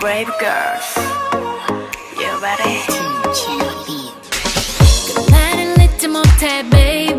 brave girls. You ready? Good night and baby.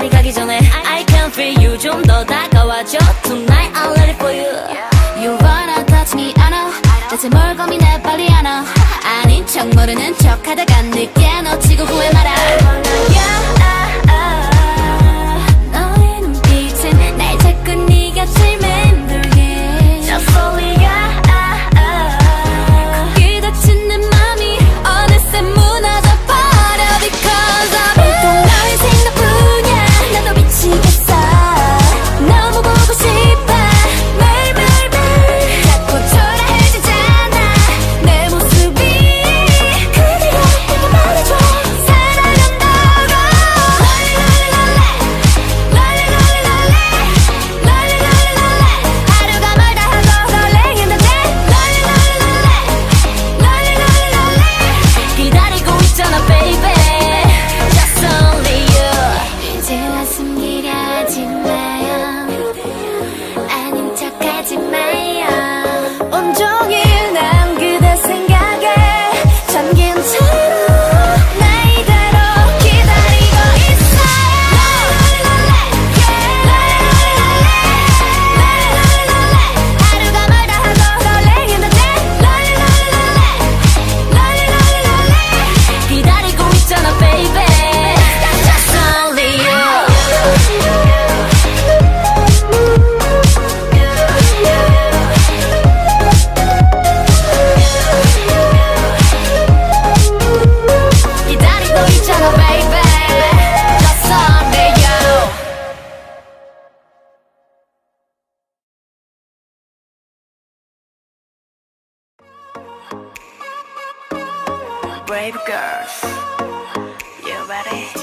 밤이 가기 전에 I, can feel you 좀 더 다가와줘 Tonight I'm ready for you You wanna touch me I know 대체 뭘 고민해 빨리 안아 아닌 척 모르는 척 하다가 늦게 놓치고 후회 말아 brave girls. You ready?